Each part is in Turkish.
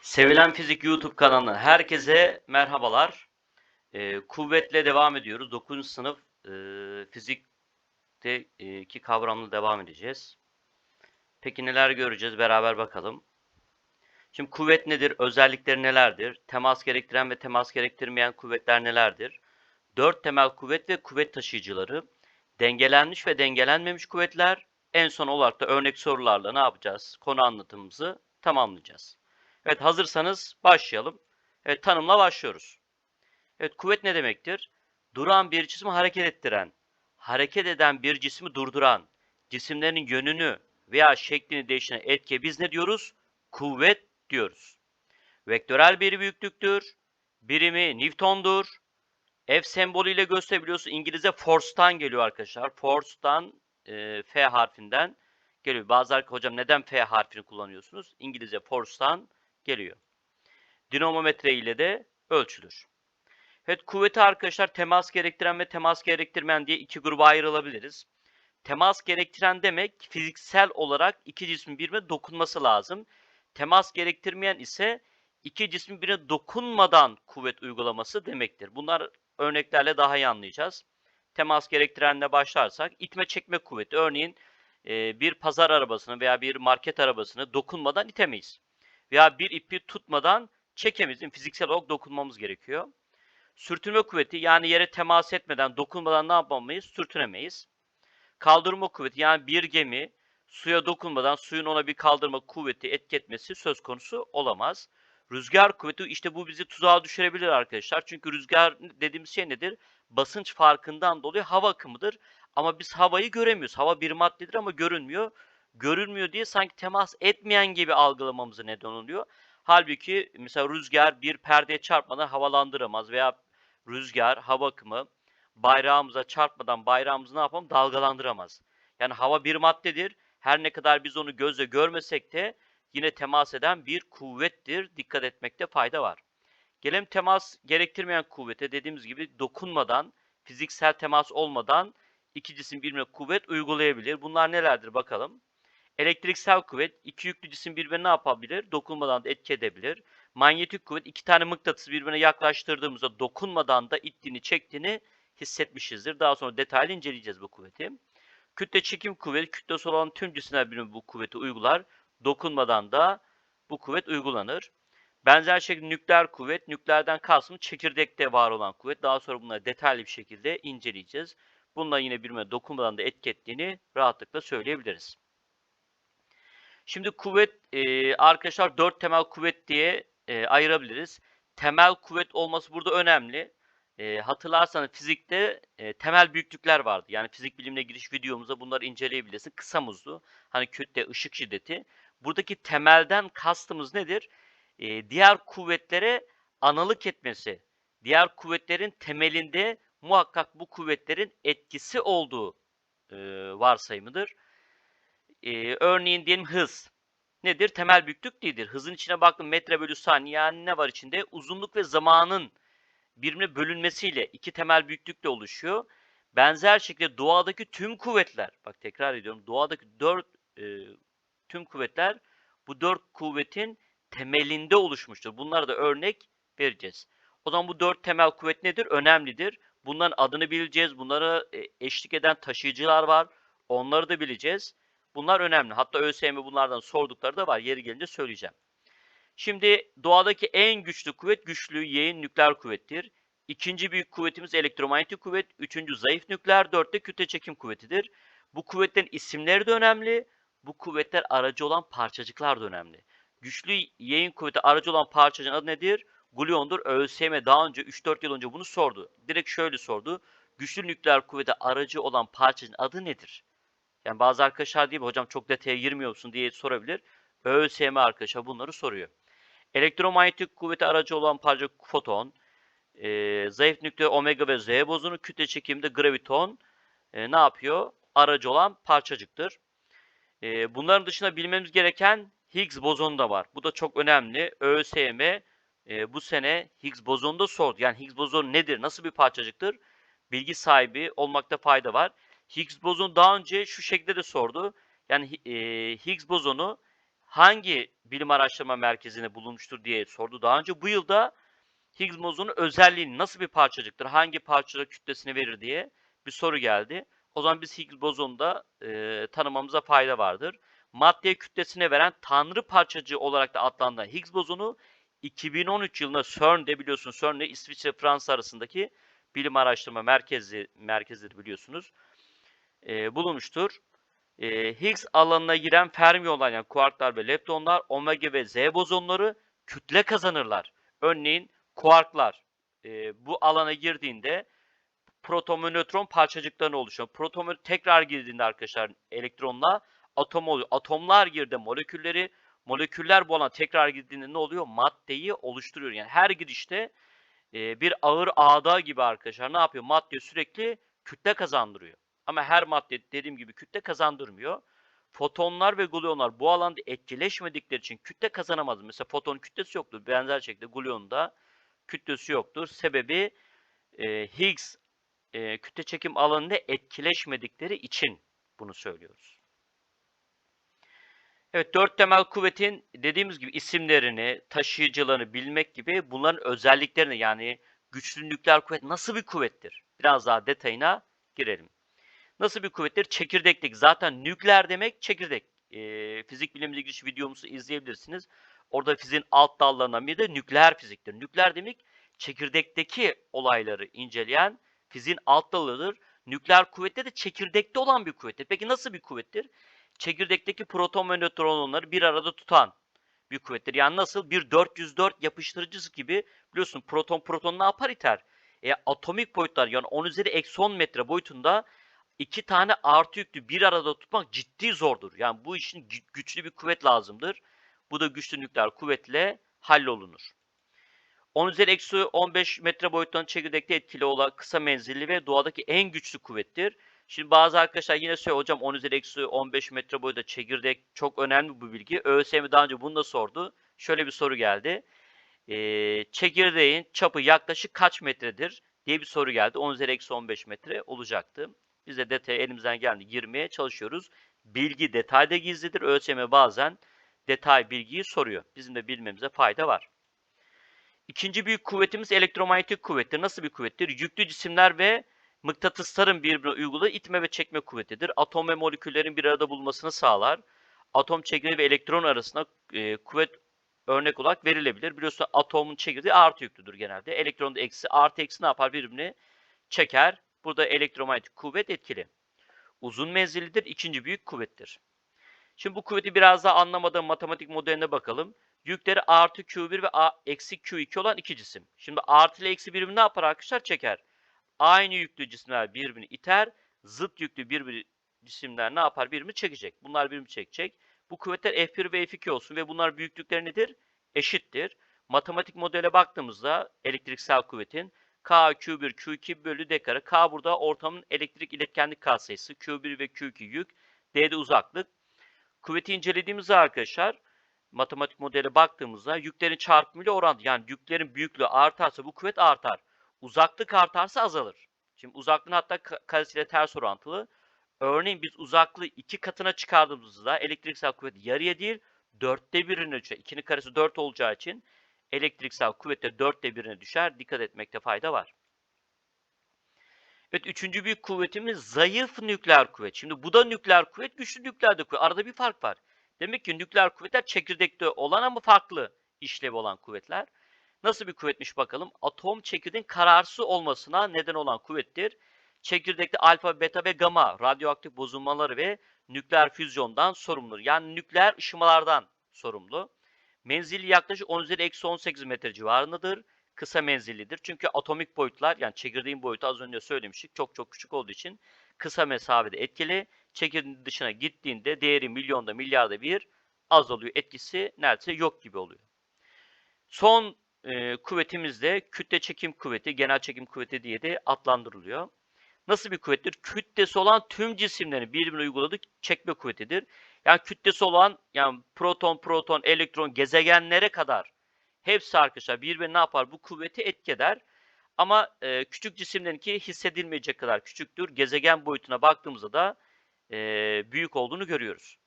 Sevilen Fizik YouTube kanalına herkese merhabalar. Ee, kuvvetle devam ediyoruz. 9. sınıf e, fizikteki kavramla devam edeceğiz. Peki neler göreceğiz? Beraber bakalım. Şimdi kuvvet nedir? Özellikleri nelerdir? Temas gerektiren ve temas gerektirmeyen kuvvetler nelerdir? Dört temel kuvvet ve kuvvet taşıyıcıları, dengelenmiş ve dengelenmemiş kuvvetler, en son olarak da örnek sorularla ne yapacağız? Konu anlatımımızı tamamlayacağız. Evet hazırsanız başlayalım. Evet tanımla başlıyoruz. Evet kuvvet ne demektir? Duran bir cismi hareket ettiren, hareket eden bir cismi durduran, cisimlerin yönünü veya şeklini değiştiren etkiye biz ne diyoruz? Kuvvet diyoruz. Vektörel bir büyüklüktür. Birimi Newton'dur. F sembolüyle gösterebiliyorsun. İngilizce force'tan geliyor arkadaşlar. Force'tan e, F harfinden geliyor. Bazıları hocam neden F harfini kullanıyorsunuz? İngilizce force'tan geliyor. Dinamometre ile de ölçülür. Evet kuvveti arkadaşlar temas gerektiren ve temas gerektirmeyen diye iki gruba ayrılabiliriz. Temas gerektiren demek fiziksel olarak iki cismin birbirine dokunması lazım. Temas gerektirmeyen ise iki cismin birbirine dokunmadan kuvvet uygulaması demektir. Bunlar örneklerle daha iyi anlayacağız. Temas gerektirenle başlarsak itme çekme kuvveti. Örneğin bir pazar arabasını veya bir market arabasını dokunmadan itemeyiz. Veya bir ipi tutmadan çekemizin fiziksel olarak dokunmamız gerekiyor. Sürtünme kuvveti yani yere temas etmeden, dokunmadan ne yapamayız? Sürtünemeyiz. Kaldırma kuvveti yani bir gemi suya dokunmadan suyun ona bir kaldırma kuvveti etki etmesi söz konusu olamaz. Rüzgar kuvveti işte bu bizi tuzağa düşürebilir arkadaşlar. Çünkü rüzgar dediğimiz şey nedir? Basınç farkından dolayı hava akımıdır. Ama biz havayı göremiyoruz. Hava bir maddedir ama görünmüyor. Görünmüyor diye sanki temas etmeyen gibi algılamamıza neden oluyor. Halbuki mesela rüzgar bir perdeye çarpmadan havalandıramaz veya rüzgar, hava akımı bayrağımıza çarpmadan bayrağımızı ne yapalım? Dalgalandıramaz. Yani hava bir maddedir. Her ne kadar biz onu gözle görmesek de yine temas eden bir kuvvettir. Dikkat etmekte fayda var. Gelelim temas gerektirmeyen kuvvete dediğimiz gibi dokunmadan, fiziksel temas olmadan iki cisim birbirine kuvvet uygulayabilir. Bunlar nelerdir bakalım. Elektriksel kuvvet iki yüklü cisim birbirine ne yapabilir? Dokunmadan da etki edebilir. Manyetik kuvvet iki tane mıknatıs birbirine yaklaştırdığımızda dokunmadan da ittiğini çektiğini hissetmişizdir. Daha sonra detaylı inceleyeceğiz bu kuvveti. Kütle çekim kuvveti kütlesi olan tüm cisimler birbirine bu kuvveti uygular. Dokunmadan da bu kuvvet uygulanır. Benzer şekilde nükleer kuvvet, nükleerden kastım çekirdekte var olan kuvvet. Daha sonra bunları detaylı bir şekilde inceleyeceğiz. Bununla yine birbirine dokunmadan da etki ettiğini rahatlıkla söyleyebiliriz. Şimdi kuvvet e, arkadaşlar dört temel kuvvet diye e, ayırabiliriz. Temel kuvvet olması burada önemli. E, hatırlarsanız fizikte e, temel büyüklükler vardı. Yani fizik bilimine giriş videomuzda bunları inceleyebilirsin. Kısa muzlu, hani kütle, ışık şiddeti. Buradaki temelden kastımız nedir? E, diğer kuvvetlere analık etmesi. Diğer kuvvetlerin temelinde muhakkak bu kuvvetlerin etkisi olduğu e, varsayımıdır. E, örneğin diyelim hız. Nedir? Temel büyüklük değildir. Hızın içine baktım metre bölü saniye yani ne var içinde? Uzunluk ve zamanın birbirine bölünmesiyle iki temel büyüklükle oluşuyor. Benzer şekilde doğadaki tüm kuvvetler, bak tekrar ediyorum, doğadaki dört e, tüm kuvvetler bu dört kuvvetin temelinde oluşmuştur. Bunlara da örnek vereceğiz. O zaman bu dört temel kuvvet nedir? Önemlidir. Bunların adını bileceğiz. Bunlara eşlik eden taşıyıcılar var. Onları da bileceğiz. Bunlar önemli. Hatta ÖSYM bunlardan sordukları da var. Yeri gelince söyleyeceğim. Şimdi doğadaki en güçlü kuvvet güçlü yayın nükleer kuvvettir. İkinci büyük kuvvetimiz elektromanyetik kuvvet. Üçüncü zayıf nükleer. Dörtte kütle çekim kuvvetidir. Bu kuvvetlerin isimleri de önemli. Bu kuvvetler aracı olan parçacıklar da önemli. Güçlü yayın kuvveti aracı olan parçacığın adı nedir? Gluon'dur. ÖSYM daha önce 3-4 yıl önce bunu sordu. Direkt şöyle sordu. Güçlü nükleer kuvvete aracı olan parçacığın adı nedir? Yani bazı arkadaşlar değil mi hocam çok detaya girmiyorsun diye sorabilir. ÖSYM arkadaşlar bunları soruyor. Elektromanyetik kuvveti aracı olan parça foton, e, zayıf nükleer omega ve Z bozunu, kütle çekiminde graviton e, ne yapıyor? Aracı olan parçacıktır. E, bunların dışında bilmemiz gereken Higgs bozonu da var. Bu da çok önemli. ÖSYM e, bu sene Higgs bozonu da sordu. Yani Higgs bozonu nedir? Nasıl bir parçacıktır? Bilgi sahibi olmakta fayda var. Higgs bozonu daha önce şu şekilde de sordu. Yani e, Higgs bozonu hangi bilim araştırma merkezinde bulunmuştur diye sordu daha önce. Bu yılda Higgs bozonu özelliğini nasıl bir parçacıktır, hangi parçacık kütlesini verir diye bir soru geldi. O zaman biz Higgs bozonunu da e, tanımamıza fayda vardır. Maddeye kütlesine veren tanrı parçacığı olarak da adlandırılan Higgs bozonu 2013 yılında CERN'de biliyorsunuz CERN ile İsviçre Fransa arasındaki bilim araştırma merkezi merkezidir biliyorsunuz. E, bulunmuştur. E, Higgs alanına giren fermi olan yani kuarklar ve leptonlar, omega ve Z bozonları kütle kazanırlar. Örneğin kuarklar e, bu alana girdiğinde proton ve nötron parçacıklarını oluşuyor. Proton tekrar girdiğinde arkadaşlar elektronla atom oluyor. Atomlar girdi molekülleri, moleküller bu alana tekrar girdiğinde ne oluyor? Maddeyi oluşturuyor. Yani her girişte e, bir ağır ağda gibi arkadaşlar ne yapıyor? Madde sürekli kütle kazandırıyor. Ama her madde dediğim gibi kütle kazandırmıyor. Fotonlar ve gluonlar bu alanda etkileşmedikleri için kütle kazanamaz. Mesela foton kütlesi yoktur. Benzer şekilde gluonda kütlesi yoktur. Sebebi e, Higgs e, kütle çekim alanında etkileşmedikleri için bunu söylüyoruz. Evet, dört temel kuvvetin dediğimiz gibi isimlerini, taşıyıcılarını bilmek gibi bunların özelliklerini yani güçlü nükleer kuvvet nasıl bir kuvvettir? Biraz daha detayına girelim. Nasıl bir kuvvettir? Çekirdeklik. Zaten nükleer demek çekirdek. E, fizik bilimle ilgili videomuzu izleyebilirsiniz. Orada fiziğin alt dallarından biri de nükleer fiziktir. Nükleer demek çekirdekteki olayları inceleyen fiziğin alt dalıdır. Nükleer kuvvette de çekirdekte olan bir kuvvettir. Peki nasıl bir kuvvettir? Çekirdekteki proton ve nötronları bir arada tutan bir kuvvettir. Yani nasıl? Bir 404 yapıştırıcısı gibi biliyorsun proton proton ne yapar iter? E, atomik boyutlar yani 10 üzeri eksi 10 metre boyutunda iki tane artı yüklü bir arada tutmak ciddi zordur. Yani bu işin güçlü bir kuvvet lazımdır. Bu da güçlü nükleer kuvvetle hallolunur. 10 üzeri eksi 15 metre boyuttan çekirdekte etkili olan kısa menzilli ve doğadaki en güçlü kuvvettir. Şimdi bazı arkadaşlar yine söylüyor hocam 10 üzeri eksi 15 metre boyutta çekirdek çok önemli bu bilgi. ÖSYM daha önce bunu da sordu. Şöyle bir soru geldi. Ee, çekirdeğin çapı yaklaşık kaç metredir diye bir soru geldi. 10 üzeri eksi 15 metre olacaktı. Biz de detaya elimizden geldi girmeye çalışıyoruz. Bilgi detayda gizlidir. ÖSYM bazen detay bilgiyi soruyor. Bizim de bilmemize fayda var. İkinci büyük kuvvetimiz elektromanyetik kuvvettir. Nasıl bir kuvvettir? Yüklü cisimler ve mıknatısların birbirine uyguladığı itme ve çekme kuvvetidir. Atom ve moleküllerin bir arada bulmasını sağlar. Atom çekirdeği ve elektron arasında e, kuvvet örnek olarak verilebilir. Biliyorsun atomun çekirdeği artı yüklüdür genelde. Elektron da eksi, artı eksi ne yapar? Birbirini çeker. Burada elektromanyetik kuvvet etkili. Uzun menzillidir. ikinci büyük kuvvettir. Şimdi bu kuvveti biraz daha anlamadığım matematik modeline bakalım. Yükleri artı Q1 ve A, eksi Q2 olan iki cisim. Şimdi artı ile eksi birbirini ne yapar arkadaşlar? Çeker. Aynı yüklü cisimler birbirini iter. Zıt yüklü bir cisimler ne yapar? Birbirini çekecek. Bunlar birbirini çekecek. Bu kuvvetler F1 ve F2 olsun ve bunlar büyüklükleri nedir? Eşittir. Matematik modele baktığımızda elektriksel kuvvetin K Q1 Q2 bölü D kare. K burada ortamın elektrik iletkenlik katsayısı. Q1 ve Q2 yük. D'de uzaklık. Kuvveti incelediğimizde arkadaşlar matematik modele baktığımızda yüklerin çarpımıyla orantılı. Yani yüklerin büyüklüğü artarsa bu kuvvet artar. Uzaklık artarsa azalır. Şimdi uzaklığın hatta karesiyle ters orantılı. Örneğin biz uzaklığı iki katına çıkardığımızda elektriksel kuvvet yarıya değil dörtte birine düşer. 2'nin karesi 4 olacağı için elektriksel kuvvette dörtte birine düşer. Dikkat etmekte fayda var. Evet üçüncü büyük kuvvetimiz zayıf nükleer kuvvet. Şimdi bu da nükleer kuvvet, güçlü nükleer de kuvvet. Arada bir fark var. Demek ki nükleer kuvvetler çekirdekte olan ama farklı işlevi olan kuvvetler. Nasıl bir kuvvetmiş bakalım. Atom çekirdeğin kararsız olmasına neden olan kuvvettir. Çekirdekte alfa, beta ve gamma radyoaktif bozulmaları ve nükleer füzyondan sorumludur. Yani nükleer ışımalardan sorumlu. Menzili yaklaşık 10 üzeri eksi 18 metre civarındadır. Kısa menzillidir. Çünkü atomik boyutlar yani çekirdeğin boyutu az önce söylemiştik çok çok küçük olduğu için kısa mesafede etkili. Çekirdeğin dışına gittiğinde değeri milyonda milyarda bir azalıyor. Etkisi neredeyse yok gibi oluyor. Son e, kuvvetimiz de kütle çekim kuvveti, genel çekim kuvveti diye de adlandırılıyor. Nasıl bir kuvvettir? Kütlesi olan tüm cisimlerin birbirine uyguladığı çekme kuvvetidir. Yani kütlesi olan yani proton, proton, elektron, gezegenlere kadar hepsi arkadaşlar birbirine ne yapar? Bu kuvveti etki eder. Ama e, küçük cisimlerinki hissedilmeyecek kadar küçüktür. Gezegen boyutuna baktığımızda da e, büyük olduğunu görüyoruz.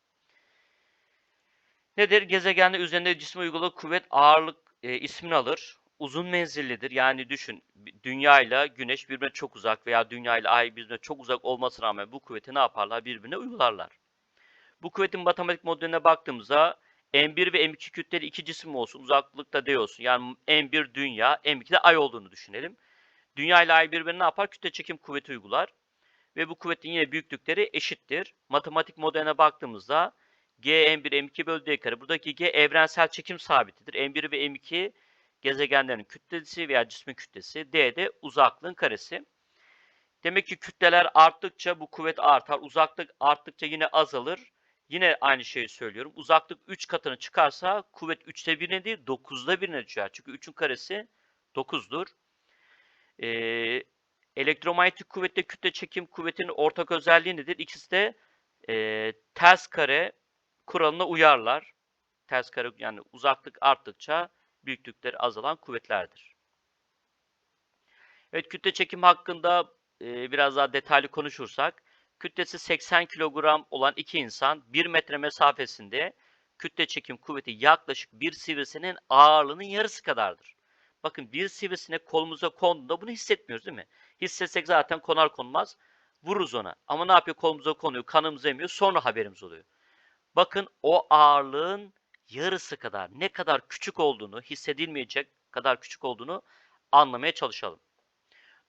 Nedir? Gezegenler üzerinde cisme uyguladığı kuvvet ağırlık e, ismini alır. Uzun menzillidir. Yani düşün Dünya ile Güneş birbirine çok uzak veya Dünya ile Ay birbirine çok uzak olmasına rağmen bu kuvveti ne yaparlar? Birbirine uygularlar. Bu kuvvetin matematik modeline baktığımızda M1 ve M2 kütleli iki cisim olsun. Uzaklıkta D olsun. Yani M1 Dünya, M2 de Ay olduğunu düşünelim. Dünya ile Ay birbirine ne yapar? Kütle çekim kuvveti uygular. Ve bu kuvvetin yine büyüklükleri eşittir. Matematik modeline baktığımızda G M1 M2 bölü D kare. Buradaki G evrensel çekim sabitidir. M1 ve M2 gezegenlerin kütlesi veya cismin kütlesi. D de uzaklığın karesi. Demek ki kütleler arttıkça bu kuvvet artar. Uzaklık arttıkça yine azalır. Yine aynı şeyi söylüyorum. Uzaklık 3 katını çıkarsa kuvvet 3'te 1'ine değil 9'da 1'ine düşer. Çünkü 3'ün karesi 9'dur. Ee, elektromanyetik kuvvetle kütle çekim kuvvetinin ortak özelliği nedir? İkisi de e, ters kare kuralına uyarlar. Ters kare yani uzaklık arttıkça büyüklükleri azalan kuvvetlerdir. Evet kütle çekim hakkında e, biraz daha detaylı konuşursak kütlesi 80 kilogram olan iki insan 1 metre mesafesinde kütle çekim kuvveti yaklaşık bir sivrisinin ağırlığının yarısı kadardır. Bakın bir sivrisinek kolumuza konduğunda bunu hissetmiyoruz değil mi? Hissetsek zaten konar konmaz vururuz ona. Ama ne yapıyor? Kolumuza konuyor, kanımıza emiyor, sonra haberimiz oluyor. Bakın o ağırlığın yarısı kadar ne kadar küçük olduğunu, hissedilmeyecek kadar küçük olduğunu anlamaya çalışalım.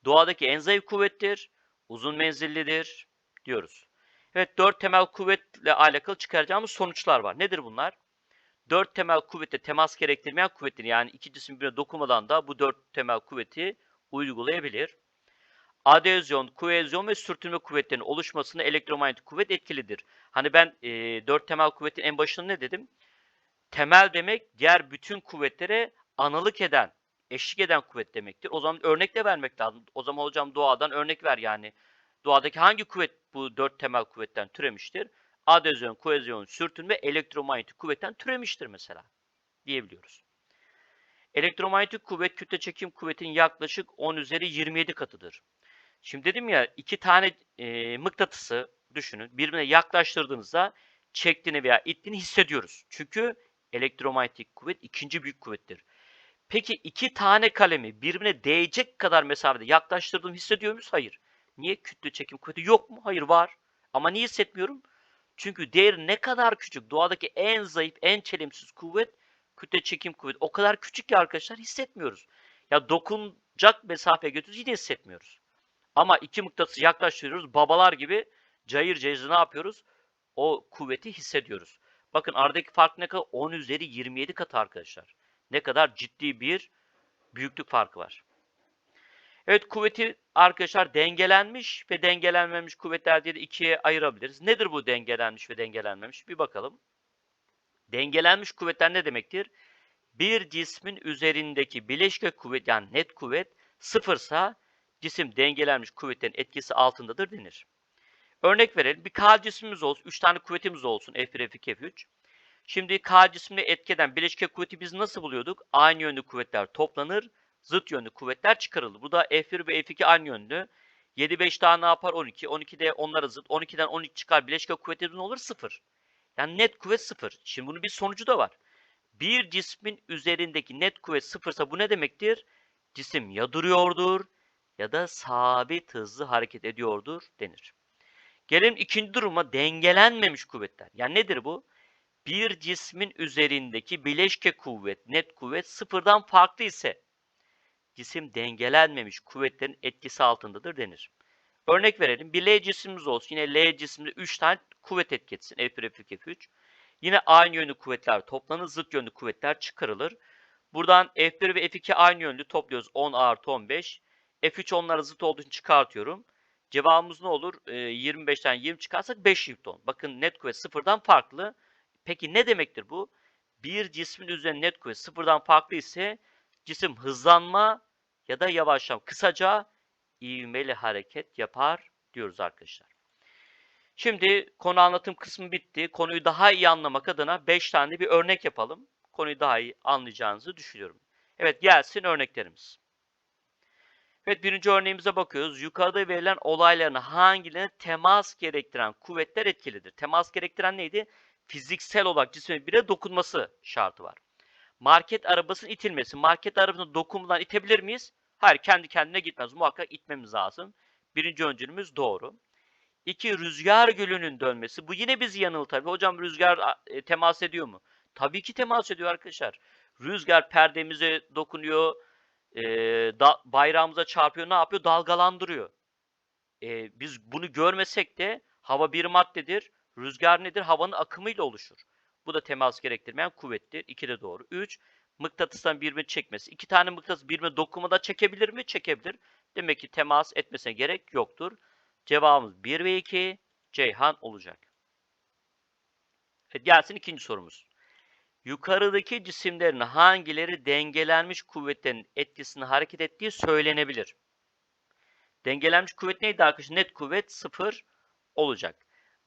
Doğadaki en zayıf kuvvettir, uzun menzillidir diyoruz. Evet dört temel kuvvetle alakalı çıkaracağımız sonuçlar var. Nedir bunlar? Dört temel kuvvette temas gerektirmeyen kuvvettir. Yani iki cisim birbirine dokunmadan da bu dört temel kuvveti uygulayabilir. Adezyon, kuezyon ve sürtünme kuvvetlerinin oluşmasına elektromanyetik kuvvet etkilidir. Hani ben e, dört temel kuvvetin en başında ne dedim? Temel demek diğer bütün kuvvetlere analık eden, eşlik eden kuvvet demektir. O zaman örnek de vermek lazım. O zaman hocam doğadan örnek ver yani. Doğadaki hangi kuvvet bu dört temel kuvvetten türemiştir? Adezyon, koezyon, sürtünme, elektromanyetik kuvvetten türemiştir mesela diyebiliyoruz. Elektromanyetik kuvvet kütle çekim kuvvetinin yaklaşık 10 üzeri 27 katıdır. Şimdi dedim ya iki tane e, mıknatısı düşünün birbirine yaklaştırdığınızda çektiğini veya ittiğini hissediyoruz. Çünkü elektromanyetik kuvvet ikinci büyük kuvvettir. Peki iki tane kalemi birbirine değecek kadar mesafede yaklaştırdığımı hissediyor muyuz? Hayır. Niye? Kütle çekim kuvveti yok mu? Hayır var. Ama niye hissetmiyorum? Çünkü değeri ne kadar küçük. Doğadaki en zayıf, en çelimsiz kuvvet kütle çekim kuvveti. O kadar küçük ki arkadaşlar hissetmiyoruz. Ya dokunacak mesafeye götürüyoruz yine hissetmiyoruz. Ama iki mıknatısı yaklaştırıyoruz. Babalar gibi cayır cayır ne yapıyoruz? O kuvveti hissediyoruz. Bakın aradaki fark ne kadar? 10 üzeri 27 kat arkadaşlar. Ne kadar ciddi bir büyüklük farkı var. Evet kuvveti arkadaşlar dengelenmiş ve dengelenmemiş kuvvetler diye de ikiye ayırabiliriz. Nedir bu dengelenmiş ve dengelenmemiş? Bir bakalım. Dengelenmiş kuvvetler ne demektir? Bir cismin üzerindeki bileşke kuvvet yani net kuvvet sıfırsa cisim dengelenmiş kuvvetlerin etkisi altındadır denir. Örnek verelim. Bir K cismimiz olsun. 3 tane kuvvetimiz olsun. F1, F2, F3. Şimdi K cismine etkeden bileşke kuvveti biz nasıl buluyorduk? Aynı yönlü kuvvetler toplanır. Zıt yönlü kuvvetler çıkarılır. Bu da F1 ve F2 aynı yönlü. 7, 5 daha ne yapar? 12. 12'de onlara zıt. 12'den 12 çıkar. Bileşke kuvveti ne olur? 0. Yani net kuvvet 0. Şimdi bunun bir sonucu da var. Bir cismin üzerindeki net kuvvet sıfırsa bu ne demektir? Cisim ya duruyordur ya da sabit hızlı hareket ediyordur denir. Gelelim ikinci duruma dengelenmemiş kuvvetler. Yani nedir bu? Bir cismin üzerindeki bileşke kuvvet, net kuvvet sıfırdan farklı ise cisim dengelenmemiş kuvvetlerin etkisi altındadır denir. Örnek verelim. Bir L cismimiz olsun. Yine L cisminde 3 tane kuvvet etki F1, F2, F3. Yine aynı yönlü kuvvetler toplanır. Zıt yönlü kuvvetler çıkarılır. Buradan F1 ve F2 aynı yönlü topluyoruz. 10 artı 15. F3 onlara zıt olduğu için çıkartıyorum. Cevabımız ne olur? E, 25'ten 20 çıkarsak 5 Newton. Bakın net kuvvet sıfırdan farklı. Peki ne demektir bu? Bir cismin üzerinde net kuvvet sıfırdan farklı ise cisim hızlanma ya da yavaşlama. Kısaca ivmeli hareket yapar diyoruz arkadaşlar. Şimdi konu anlatım kısmı bitti. Konuyu daha iyi anlamak adına 5 tane bir örnek yapalım. Konuyu daha iyi anlayacağınızı düşünüyorum. Evet gelsin örneklerimiz. Evet birinci örneğimize bakıyoruz. Yukarıda verilen olayların hangilerine temas gerektiren kuvvetler etkilidir? Temas gerektiren neydi? fiziksel olarak cismin bire dokunması şartı var. Market arabasının itilmesi. Market arabasını dokunmadan itebilir miyiz? Hayır kendi kendine gitmez. Muhakkak itmemiz lazım. Birinci öncülümüz doğru. İki, rüzgar gülünün dönmesi. Bu yine bizi yanıltır. Hocam rüzgar e, temas ediyor mu? Tabii ki temas ediyor arkadaşlar. Rüzgar perdemize dokunuyor, e, da, bayrağımıza çarpıyor, ne yapıyor? Dalgalandırıyor. E, biz bunu görmesek de hava bir maddedir. Rüzgar nedir? Havanın akımıyla oluşur. Bu da temas gerektirmeyen kuvvettir. İki de doğru. Üç, mıknatıstan birbirini çekmesi. İki tane mıknatıs birbirine dokunmada çekebilir mi? Çekebilir. Demek ki temas etmesine gerek yoktur. Cevabımız 1 ve 2 Ceyhan olacak. Evet, gelsin ikinci sorumuz. Yukarıdaki cisimlerin hangileri dengelenmiş kuvvetlerin etkisini hareket ettiği söylenebilir? Dengelenmiş kuvvet neydi arkadaşlar? Net kuvvet 0 olacak.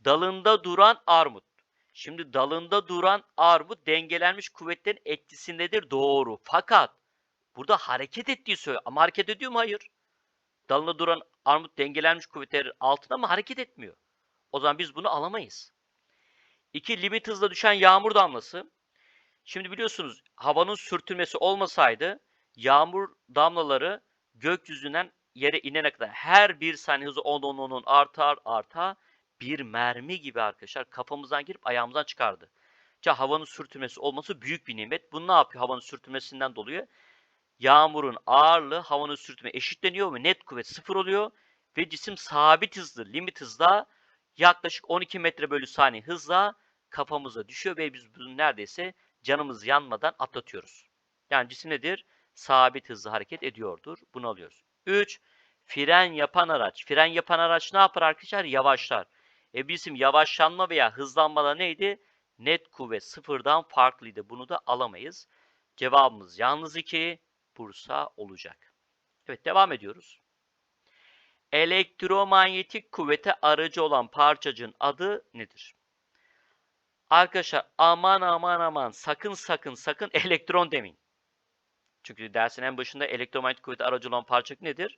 Dalında duran armut. Şimdi dalında duran armut dengelenmiş kuvvetlerin etkisindedir. Doğru. Fakat burada hareket ettiği söylüyor. Ama hareket ediyor mu? Hayır. Dalında duran armut dengelenmiş kuvvetlerin altında ama hareket etmiyor. O zaman biz bunu alamayız. İki, limit hızla düşen yağmur damlası. Şimdi biliyorsunuz havanın sürtünmesi olmasaydı yağmur damlaları gökyüzünden yere inene kadar her bir saniye hızı 10 10 10 artar artar bir mermi gibi arkadaşlar kafamızdan girip ayağımızdan çıkardı. Ya havanın sürtünmesi olması büyük bir nimet. Bu ne yapıyor havanın sürtünmesinden dolayı? Yağmurun ağırlığı havanın sürtünme eşitleniyor ve net kuvvet sıfır oluyor ve cisim sabit hızlı, limit hızla yaklaşık 12 metre bölü saniye hızla kafamıza düşüyor ve biz bunu neredeyse canımız yanmadan atlatıyoruz. Yani cisim nedir? Sabit hızlı hareket ediyordur. Bunu alıyoruz. 3. Fren yapan araç. Fren yapan araç ne yapar arkadaşlar? Yavaşlar. E bizim yavaşlanma veya hızlanmada neydi? Net kuvvet sıfırdan farklıydı. Bunu da alamayız. Cevabımız yalnız 2. Bursa olacak. Evet devam ediyoruz. Elektromanyetik kuvvete aracı olan parçacığın adı nedir? Arkadaşlar aman aman aman sakın sakın sakın elektron demeyin. Çünkü dersin en başında elektromanyetik kuvvete aracı olan parçacık nedir?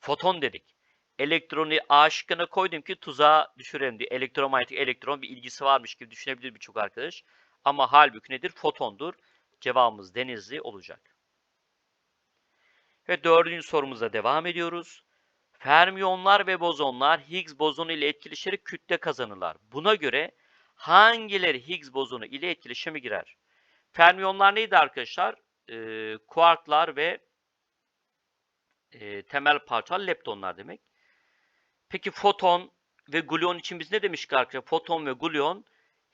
Foton dedik. Elektronu A şıkkına koydum ki tuzağa düşürelim diye. Elektromanyetik elektron bir ilgisi varmış gibi düşünebilir birçok arkadaş. Ama halbuki nedir? Fotondur. Cevabımız denizli olacak. Ve dördüncü sorumuza devam ediyoruz. Fermiyonlar ve bozonlar Higgs bozonu ile etkileşerek kütle kazanırlar. Buna göre hangileri Higgs bozonu ile etkileşime girer? Fermiyonlar neydi arkadaşlar? Ee, kuarklar ve e, temel parçalar leptonlar demek. Peki foton ve gluon için biz ne demiştik arkadaşlar? Foton ve gluon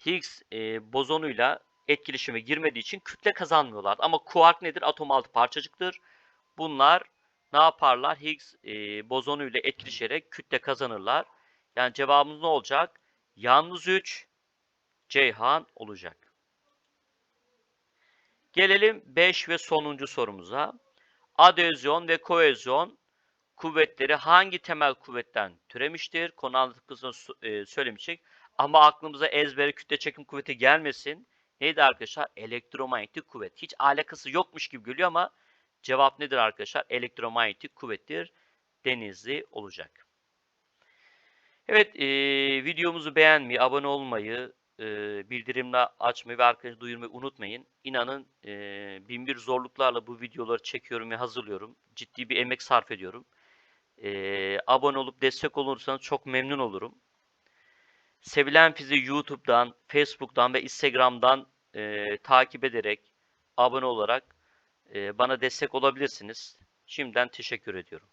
Higgs e, bozonuyla etkileşime girmediği için kütle kazanmıyorlar. Ama kuark nedir? Atom altı parçacıktır. Bunlar ne yaparlar? Higgs e, bozonuyla etkileşerek kütle kazanırlar. Yani cevabımız ne olacak? Yalnız 3 Ceyhan olacak. Gelelim 5 ve sonuncu sorumuza. Adezyon ve koezyon kuvvetleri hangi temel kuvvetten türemiştir? Konu anlatım kısmında e, söylemiştik. Ama aklımıza ezbere kütle çekim kuvveti gelmesin. Neydi arkadaşlar? Elektromanyetik kuvvet. Hiç alakası yokmuş gibi geliyor ama cevap nedir arkadaşlar? Elektromanyetik kuvvettir. Denizli olacak. Evet, e, videomuzu beğenmeyi, abone olmayı, e, bildirimle açmayı ve arkadaşlar duyurmayı unutmayın. İnanın e, binbir zorluklarla bu videoları çekiyorum ve hazırlıyorum. Ciddi bir emek sarf ediyorum. E, abone olup destek olursanız çok memnun olurum. Sevilen Fizi YouTube'dan, Facebook'tan ve Instagram'dan e, takip ederek, abone olarak e, bana destek olabilirsiniz. Şimdiden teşekkür ediyorum.